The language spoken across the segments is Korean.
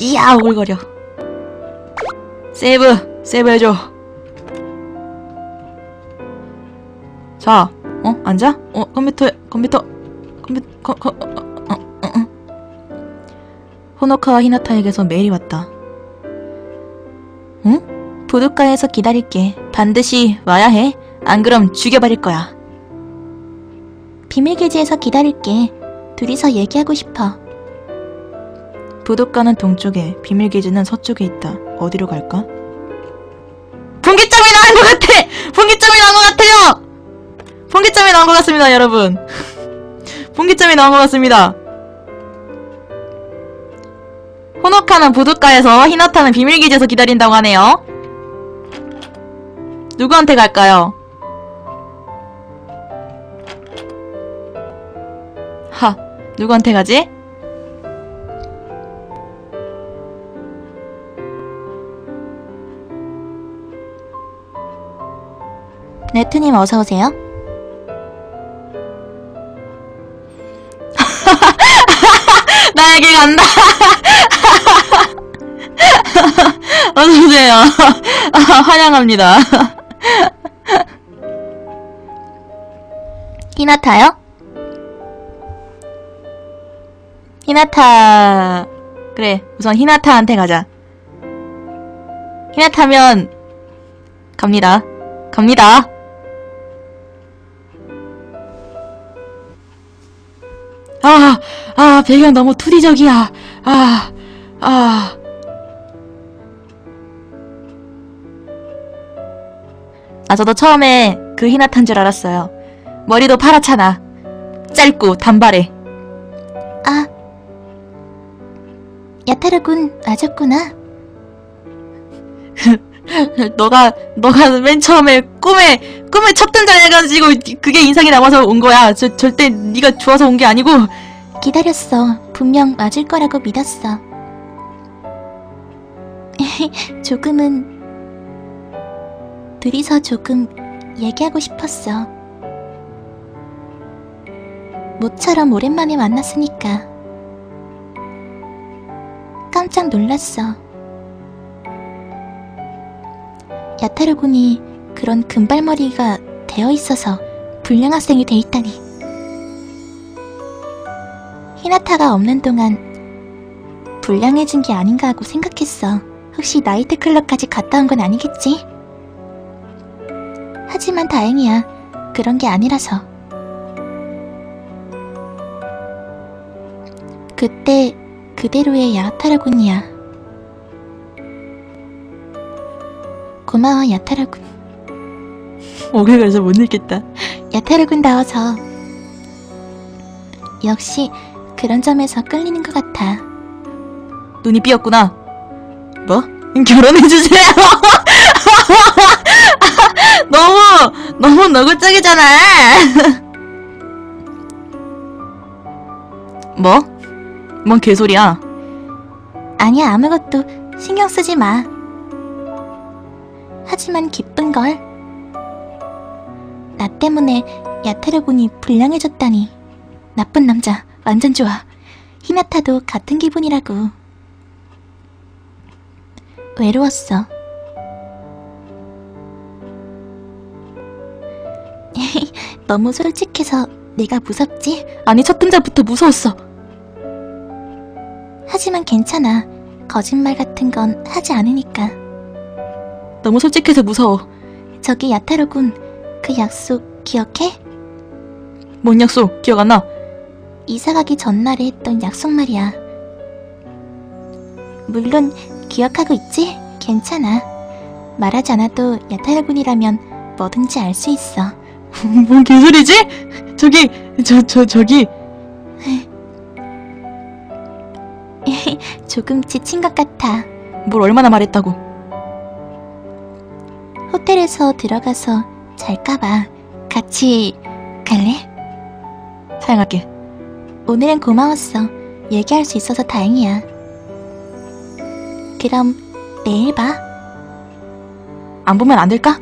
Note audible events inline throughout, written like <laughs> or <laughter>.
이야 오글거려 세이브 세이브 해줘 자 어? 앉아? 어 컴퓨터 컴퓨터 컴퓨터 컴, 컴, 어, 어, 어, 어. 히나타에게서 메일이 왔다 응? 부둣가에서 기다릴게 반드시 와야 해 안 그럼 죽여버릴 거야 비밀 기지에서 기다릴게 둘이서 얘기하고 싶어 부둣가는 동쪽에 비밀기지는 서쪽에 있다 어디로 갈까? 분기점이 나온 것 같아! 분기점이 나온 것 같아요! 분기점이 나온 것 같습니다 여러분 <laughs> 분기점이 나온 것 같습니다 호노카는 부둣가에서 히나타는 비밀기지에서 기다린다고 하네요 누구한테 갈까요? 하, 누구한테 가지? 네트님 어서오세요. <laughs> 나에게 간다! <laughs> 어서오세요. <laughs> 환영합니다. 히나타요? 히나타 그래 우선 히나타한테 가자 히나타면 갑니다 갑니다 아, 아, 배경 너무 투리적이야. 아, 아. 아, 저도 처음에 그 히나타인 줄 알았어요. 머리도 파랗잖아. 짧고 단발에. 아, 야타르군 맞았구나. <laughs> <laughs> 너가 너가 맨 처음에 꿈에 꿈에 첫 등장해가지고 그게 인상이 남아서 온 거야. 저, 절대 네가 좋아서 온 게 아니고 기다렸어. 분명 맞을 거라고 믿었어. <laughs> 조금은 둘이서 조금 얘기하고 싶었어. 모처럼 오랜만에 만났으니까. 깜짝 놀랐어. 야타르 군이 그런 금발머리가 되어 있어서 불량 학생이 돼 있다니. 히나타가 없는 동안 불량해진 게 아닌가 하고 생각했어. 혹시 나이트클럽까지 갔다 온 건 아니겠지? 하지만 다행이야. 그런 게 아니라서. 그때 그대로의 야타르 군이야. 고마워 야타르 군. 오글거려서 못 읽겠다. 야타르 군 나와서 역시 그런 점에서 끌리는 것 같아. 눈이 삐었구나. 뭐? 결혼해주세요! <laughs> 너무, 너무 너굴적이잖아! 뭐? 뭔 개소리야? 아니야, 아무것도 신경 쓰지 마. 하지만 기쁜걸. 나 때문에 야타르군이 불량해졌다니. 나쁜 남자, 완전 좋아. 히나타도 같은 기분이라고. 외로웠어. <laughs> 너무 솔직해서 내가 무섭지? 아니, 첫 등장부터 무서웠어. 하지만 괜찮아. 거짓말 같은 건 하지 않으니까. 너무 솔직해서 무서워. 저기 야타로군, 그 약속 기억해? 뭔 약속? 기억 안 나? 이사 가기 전날에 했던 약속 말이야. 물론 기억하고 있지? 괜찮아. 말하지 않아도 야타로군이라면 뭐든지 알 수 있어. <laughs> 뭔 개소리지? 저기, 저, 저, 저기. <laughs> 조금 지친 것 같아. 뭘 얼마나 말했다고. 호텔에서 들어가서 잘까봐 같이 갈래? 사양할게. 오늘은 고마웠어. 얘기할 수 있어서 다행이야. 그럼 내일 봐. 안 보면 안 될까?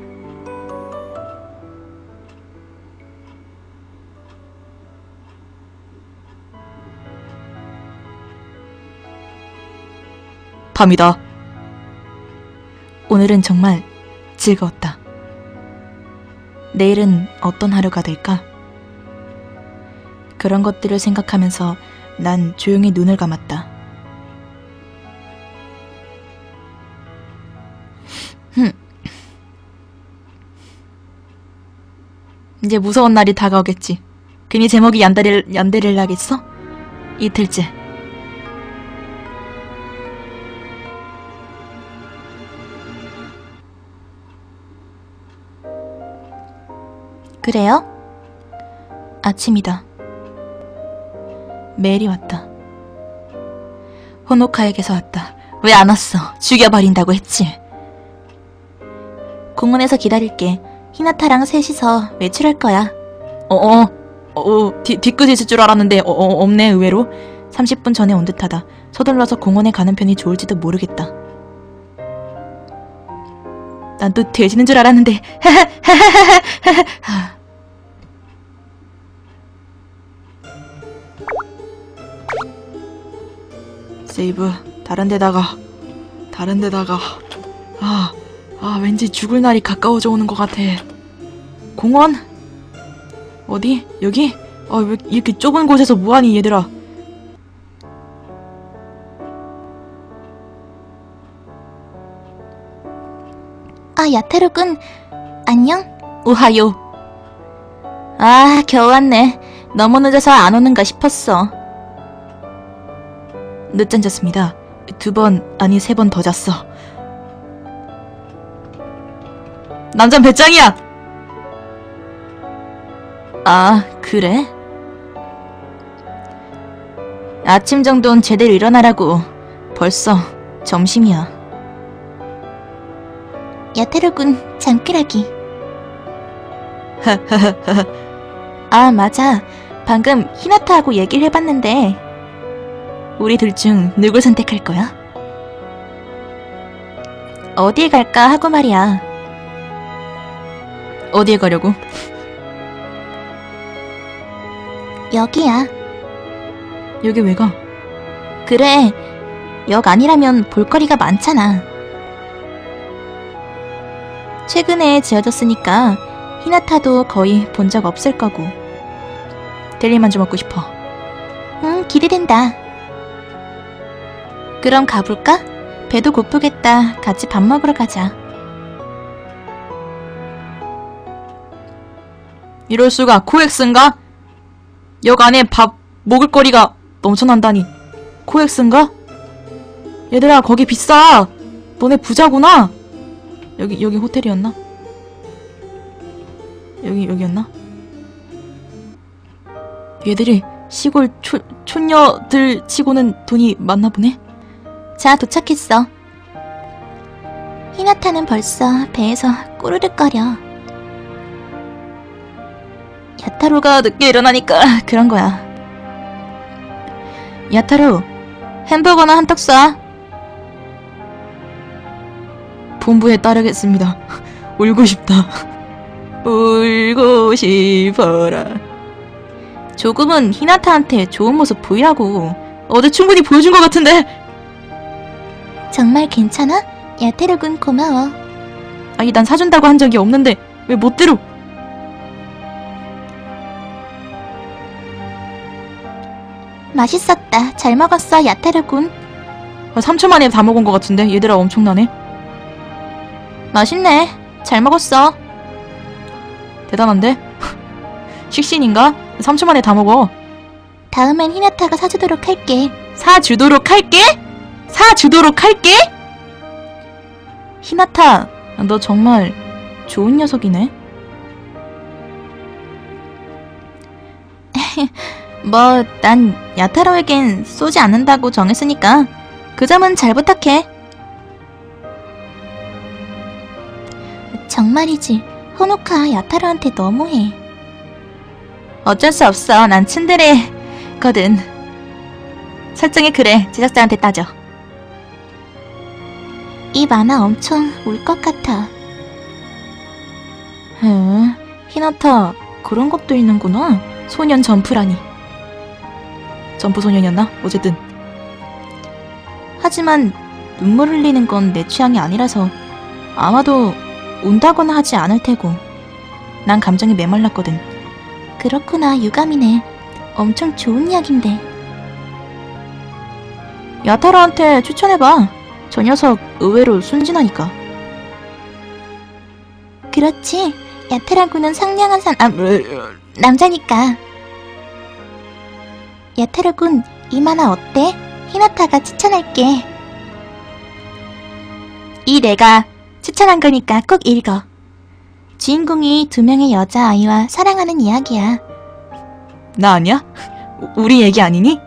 밤이다. 오늘은 정말 즐거웠다. 내일은 어떤 하루가 될까? 그런 것들을 생각하면서 난 조용히 눈을 감았다. 흠. 이제 무서운 날이 다가오겠지. 괜히 제목이 얀데렐, 얀데렐라겠어? 이틀째. 그래요? 아침이다. 메일이 왔다. 호노카에게서 왔다. 왜 안 왔어? 죽여버린다고 했지. 공원에서 기다릴게. 히나타랑 셋이서 외출할 거야. 어어, 어, 뒤, 뒤끝이 있을 줄 알았는데, 어, 어, 없네, 의외로. 30분 전에 온 듯하다. 서둘러서 공원에 가는 편이 좋을지도 모르겠다. 난 또 돼지는 줄 알았는데. <laughs> 세이브, 다른 데다가, 다른 데다가. 아, 아, 왠지 죽을 날이 가까워져 오는 것 같아. 공원? 어디? 여기? 아, 왜 이렇게 좁은 곳에서 뭐하니, 얘들아? 아, 야테루군. 안녕? 오하요. 아, 겨우 왔네. 너무 늦어서 안 오는가 싶었어. 늦잠 잤습니다. 두 번, 아니 세 번 더 잤어. 남잔 배짱이야! 아, 그래? 아침 정도는 제대로 일어나라고. 벌써 점심이야. 야테루군, 장기라기. <laughs> 아, 맞아. 방금 히나타하고 얘기를 해봤는데 우리 둘 중 누굴 선택할 거야? 어디에 갈까 하고 말이야. 어디에 가려고? 여기야. 여기 왜 가? 그래. 역 아니라면 볼거리가 많잖아. 최근에 지어졌으니까 히나타도 거의 본 적 없을 거고. 델리만주 먹고 싶어. 응, 기대된다. 그럼 가볼까? 배도 고프겠다. 같이 밥 먹으러 가자. 이럴 수가 코엑스인가? 역 안에 밥 먹을 거리가 넘쳐난다니 코엑스인가? 얘들아 거기 비싸 너네 부자구나 여기 여기 호텔이었나? 여기 여기였나? 얘들이 시골 초, 촌녀들 치고는 돈이 많나 보네 자, 도착했어. 히나타는 벌써 배에서 꼬르륵거려. 야타로가 늦게 일어나니까 <laughs> 그런 거야. 야타로, 햄버거나 한턱 쏴. 본부에 따르겠습니다 <laughs> 울고 싶다 <laughs> 울고 싶어라 조금은 히나타한테 좋은 모습 보이라고. 어제 충분히 보여준 것 같은데 정말 괜찮아? 야테로군 고마워. 아니 난 사준다고 한 적이 없는데 왜 못대로 맛있었다. 잘 먹었어. 아, 3초 만에 다 먹은 것 같은데 얘들아 엄청나네 맛있네. 잘 먹었어. 대단한데 <laughs> 식신인가? 3초 만에 다 먹어 다음엔 히나타가 사주도록 할게. 사주도록 할게 사주도록 할게 히나타, 너 정말 좋은 녀석이네. <laughs> 뭐, 난 야타로에겐 쏘지 않는다고 정했으니까 그 점은 잘 부탁해. 정말이지. 호노카 야타로한테 너무해. 어쩔 수 없어. 난 츤데레거든. 설정이 그래. 제작자한테 따져. 이 만화 엄청 울 것 같아. 에, 히나타, 그런 것도 있는구나. 소년 점프라니. 점프 소년이었나? 어쨌든 하지만 눈물 흘리는 건 내 취향이 아니라서 아마도 운다거나 하지 않을 테고. 난 감정이 메말랐거든. 그렇구나, 유감이네. 엄청 좋은 이야기인데. 야타라한테 추천해봐. 저 녀석 의외로 순진하니까. 그렇지. 야타라구는 상냥한 사, 아, 남자니까. 야타라군, 이 만화 어때? 히나타가 추천할게. 이 내가 추천한 거니까 꼭 읽어. 주인공이 두 명의 여자아이와 사랑하는 이야기야. 나 아니야? 우리 얘기 아니니?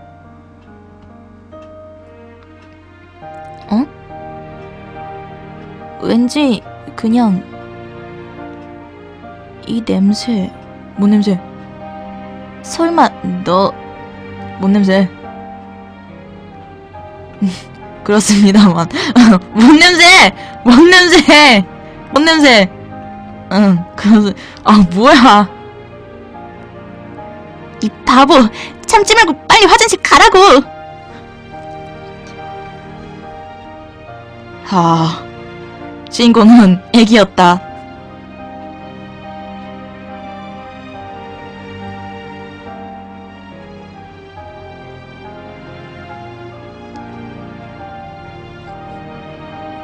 왠지 그냥 이 냄새 뭔 냄새? 설마 너 뭔 냄새? <laughs> 그렇습니다만. <laughs> 뭔 냄새! 뭔 냄새! 뭔 냄새! 응, 그, 아, 뭐야. 이 바보 참지 말고 빨리 화장실 가라고 아, 주인공은 애기였다.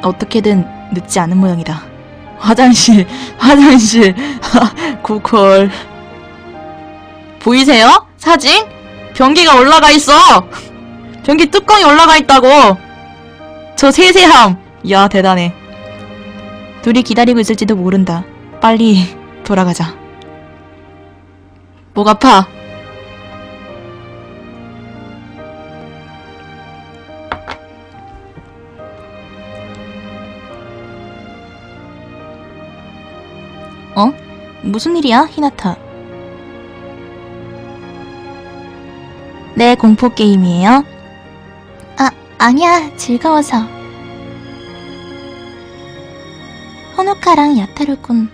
어떻게든 늦지 않은 모양이다. 화장실, 화장실, <laughs> 고콜. 보이세요? 사진? 변기가 올라가 있어! 변기 뚜껑이 올라가 있다고! 저 세세함! 야, 대단해. 둘이 기다리고 있을지도 모른다. 빨리 돌아가자. 목 아파. 어? 무슨 일이야 히나타 네 공포 게임이에요 아 아니야 즐거워서 호노카랑 야타루군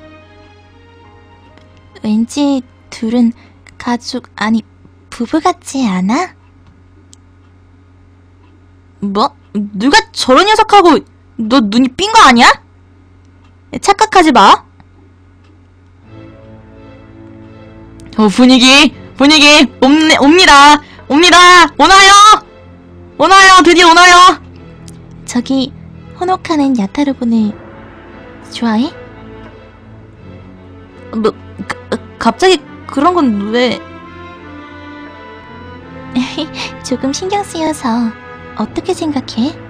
왠지 둘은 가족 아니 부부 같지 않아? 뭐? 누가 저런 녀석하고 너 눈이 삔 거 아니야? 착각하지 마. 어, 분위기, 분위기, 옵니, 옵니다. 옵니다. 오나요? 오나요? 드디어 오나요? 저기 호노카는 야타루군을 좋아해? 뭐, 가, 갑자기 그런 건 왜? <laughs> 조금 신경 쓰여서 어떻게 생각해?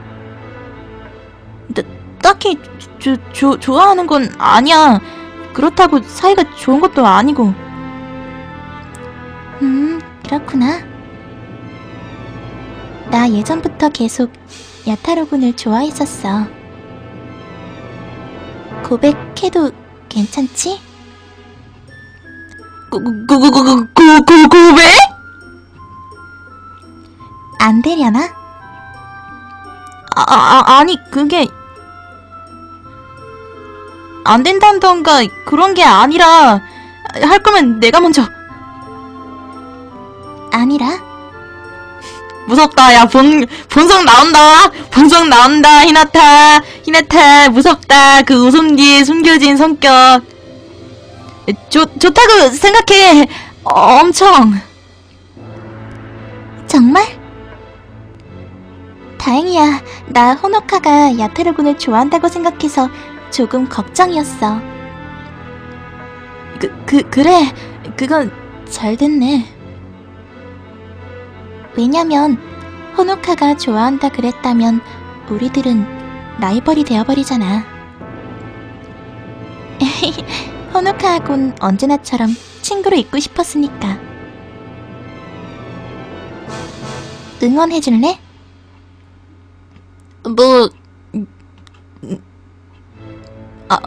딱히 조, 조, 좋아하는 건 아니야. 그렇다고 사이가 좋은 것도 아니고. 음, 그렇구나. 나 예전부터 계속 야타로군을 좋아했었어. 고백해도 괜찮지? 고, 고, 고, 고, 고, 고, 고, 고백? 안 되려나? 아, 아, 아니, 그게. 안 된다던가 그런 게 아니라 할 거면 내가 먼저 아니라? 무섭다 야 본, 본성 나온다 본성 나온다 히나타 히나타 무섭다 그 웃음 뒤에 숨겨진 성격 좋, 좋다고 생각해 어, 엄청 정말? 다행이야. 나 호노카가 야타르군을 좋아한다고 생각해서 조금 걱정이었어. 그, 그, 그래 그건 잘 됐네. 왜냐면 호노카가 좋아한다 그랬다면 우리들은 라이벌이 되어버리잖아. <laughs> 호노카하곤 언제나처럼 친구로 있고 싶었으니까. 응원해줄래? 뭐 아,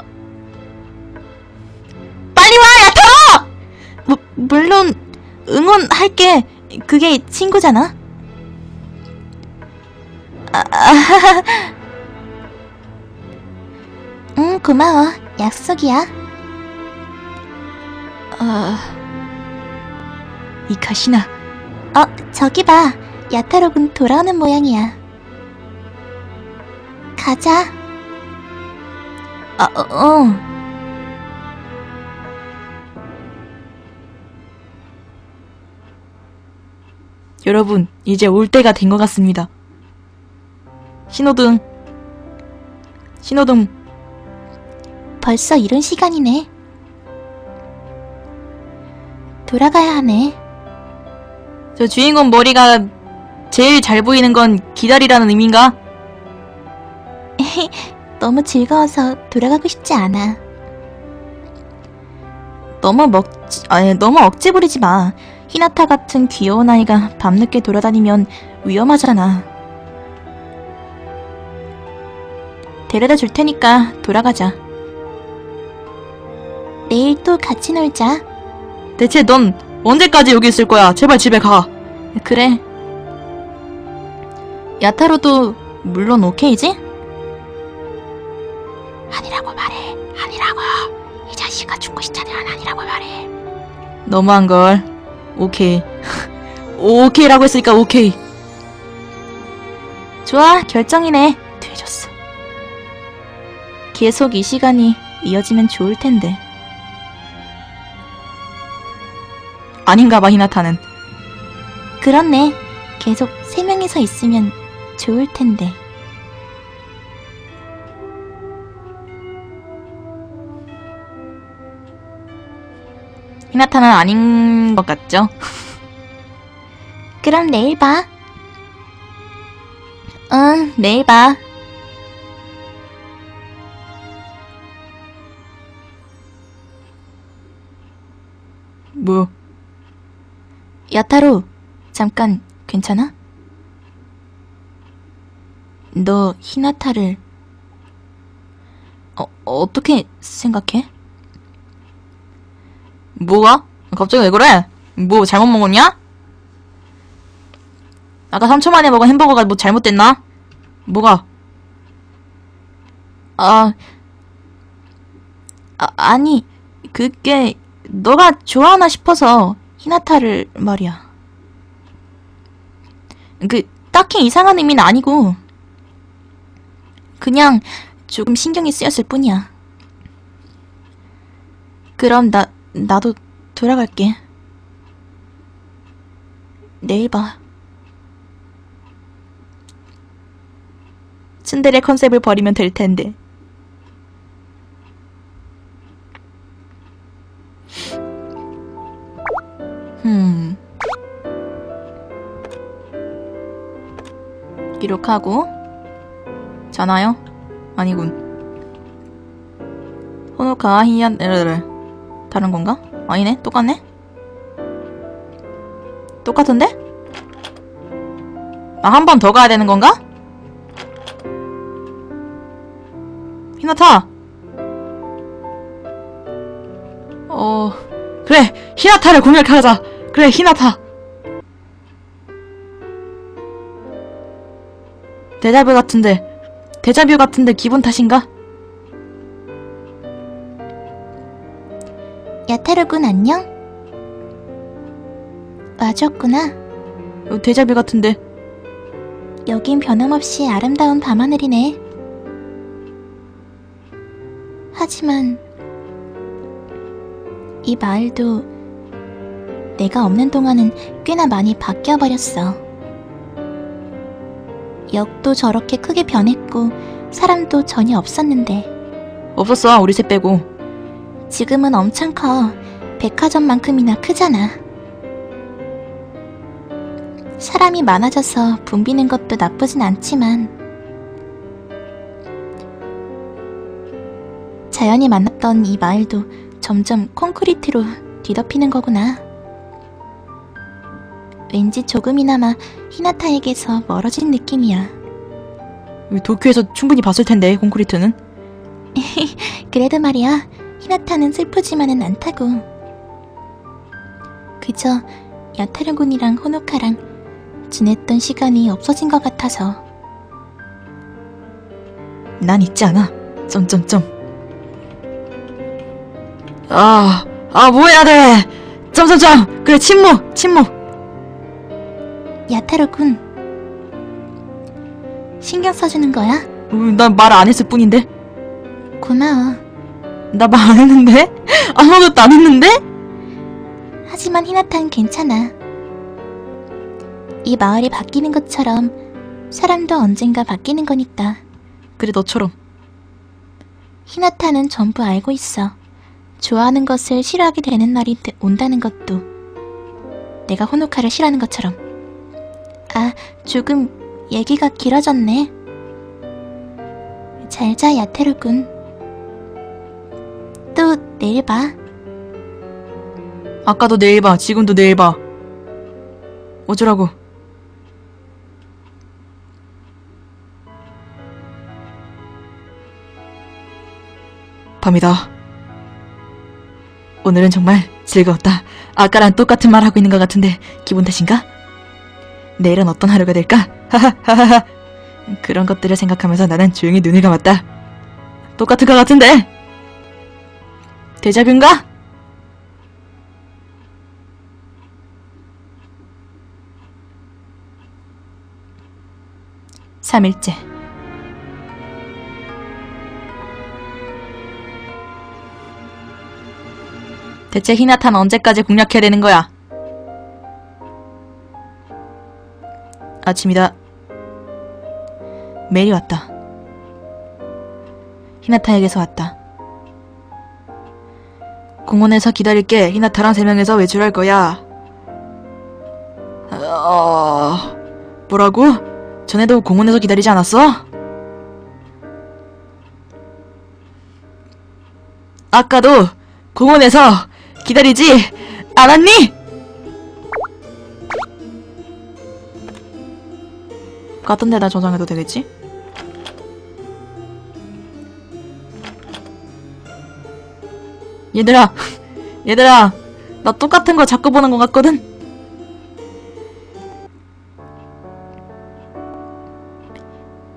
빨리 와 야타로 뭐, 물론 응원할게 그게 친구잖아 아, 아, <laughs> 응, 고마워. 약속이야. 아, 이 가시나 어, 저기 봐. 야타로군 돌아오는 모양이야. 가자. 아, 어, 어. 여러분, 이제 올 때가 된 것 같습니다. 신호등. 신호등. 벌써 이른 시간이네. 돌아가야 하네. 저 주인공 머리가 제일 잘 보이는 건 기다리라는 의미인가? <laughs> 너무 즐거워서 돌아가고 싶지 않아. 너무 먹, 아니, 너무 억지 부리지 마. 히나타 같은 귀여운 아이가 밤늦게 돌아다니면 위험하잖아. 데려다 줄 테니까 돌아가자. 내일 또 같이 놀자. 대체 넌 언제까지 여기 있을 거야? 제발 집에 가. 그래. 야타로도 물론 오케이지? 아니라고 말해. 아니라고. 이 자식아 죽고 싶다면 아니라고 말해. 너무한 걸. 오케이. 오케이라고 했으니까 오케이. 좋아, 결정이네. 되졌어. 계속 이 시간이 이어지면 좋을 텐데. 아닌가 봐, 히나타는. 그렇네. 계속 세 명이서 있으면 좋을 텐데. 히나타는 아닌 것 같죠? <laughs> 그럼 내일 봐. 응, 내일 봐. 뭐, 야타로, 잠깐, 괜찮아? 너 히나타를 어, 어떻게 생각해? 뭐가? 갑자기 왜 그래? 뭐 잘못 먹었냐? 아까 3초 만에 먹은 햄버거가 뭐 잘못됐나? 뭐가? 아, 아 아니 그게 너가 좋아하나 싶어서 히나타를 말이야. 그 딱히 이상한 의미는 아니고 그냥 조금 신경이 쓰였을 뿐이야. 그럼 나 나도 돌아갈게. 내일 봐. 츤데레 컨셉을 버리면 될 텐데. 음. 기록하고 전화요? 아니군. 호노카와 히얀 에르르 다른 건가? 아니네 똑같네. 똑같은데? 아 한 번 더 가야 되는 건가? 히나타! 어, 그래! 히나타를 공략하자! 그래, 히나타! 데자뷰 같은데, 데자뷰 같은데 기분 탓인가? 야타로군 안녕? 와줬구나. 어, 데자뷰 같은데, 여긴 변함없이 아름다운 밤하늘이네. 하지만 이 마을도 내가 없는 동안은 꽤나 많이 바뀌어버렸어. 역도 저렇게 크게 변했고 사람도 전혀 없었는데 없었어, 우리 셋 빼고. 지금은 엄청 커. 백화점만큼이나 크잖아. 사람이 많아져서 붐비는 것도 나쁘진 않지만 자연이 만났던 이 마을도 점점 콘크리트로 뒤덮이는 거구나. 왠지 조금이나마 히나타에게서 멀어진 느낌이야. 도쿄에서 충분히 봤을 텐데, 콘크리트는. <laughs> 그래도 말이야, 히나타는 슬프지만은 않다고. 그저 야타르군이랑 호노카랑 지냈던 시간이 없어진 것 같아서. 난 있지 않아. 점점점. 아, 아, 뭐 해야 돼! 점점점! 그래, 침묵! 침묵! 야타로군. 신경 써주는 거야? 난 말 안 했을 뿐인데? 고마워. 나 말 안 했는데? <laughs> 아무것도 안 했는데? 하지만 히나타는 괜찮아. 이 마을이 바뀌는 것처럼 사람도 언젠가 바뀌는 거니까. 그래, 너처럼. 히나타는 전부 알고 있어. 좋아하는 것을 싫어하게 되는 날이 되- 온다는 것도. 내가 호노카를 싫어하는 것처럼. 아, 조금 얘기가 길어졌네. 잘 자, 야테루군. 또 내일 봐. 아까도 내일 봐. 지금도 내일 봐. 어쩌라고. 밤이다. 오늘은 정말 즐거웠다. 아까랑 똑같은 말 하고 있는 것 같은데 기분 탓인가? 내일은 어떤 하루가 될까? 하하하하. 그런 것들을 생각하면서 나는 조용히 눈을 감았다. 똑같은 것 같은데. 데자뷰인가? 삼일째 대체 히나타는 언제까지 공략해야 되는 거야? 아침이다. 메리 왔다. 히나타에게서 왔다. 공원에서 기다릴게. 히나타랑 세 명에서 외출할 거야. 어... 뭐라고? 전에도 공원에서 기다리지 않았어? 아까도 공원에서 기다리지 않았니? 같은 데다 저장해도 되겠지? 얘들아, 얘들아, 나 똑같은 거 자꾸 보는 것 같거든?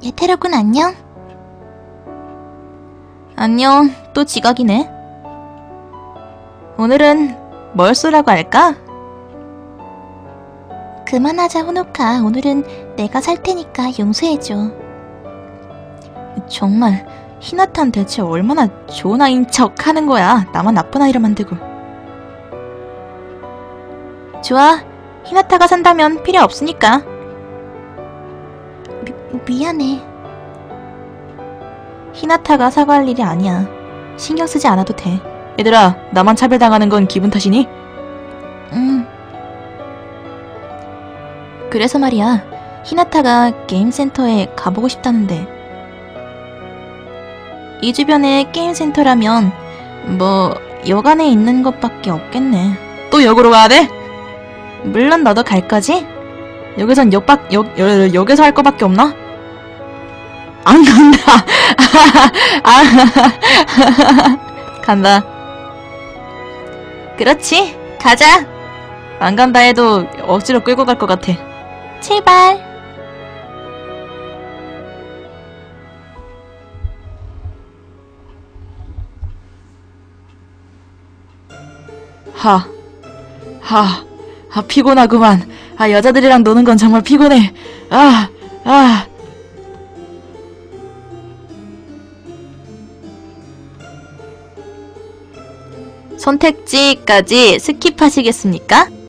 예테루군 안녕? 안녕, 또 지각이네. 오늘은 뭘 쏘라고 할까? 그만하자 호노카. 오늘은 내가 살 테니까 용서해줘. 정말 히나탄 대체 얼마나 좋은 아이인 척 하는 거야. 나만 나쁜 아이를 만들고. 좋아. 히나타가 산다면 필요 없으니까. 미, 미안해. 히나타가 사과할 일이 아니야. 신경 쓰지 않아도 돼. 얘들아, 나만 차별당하는 건 기분 탓이니? 응. 그래서 말이야. 히나타가 게임센터에 가보고 싶다는데. 이 주변에 게임센터라면, 뭐, 여관에 있는 것밖에 없겠네. 또 역으로 가야 돼? 물론 너도 갈 거지? 여기선 역밖, 역, 여, 역에서 할 거밖에 없나? 안 간다. <laughs> 아, <laughs> 간다. 그렇지. 가자. 안 간다 해도 억지로 끌고 갈 것 같아. 제발. 하, 하, 아, 피곤하구만. 아, 여자들이랑 노는 건 정말 피곤해. 아, 아. 선택지까지 스킵하시겠습니까?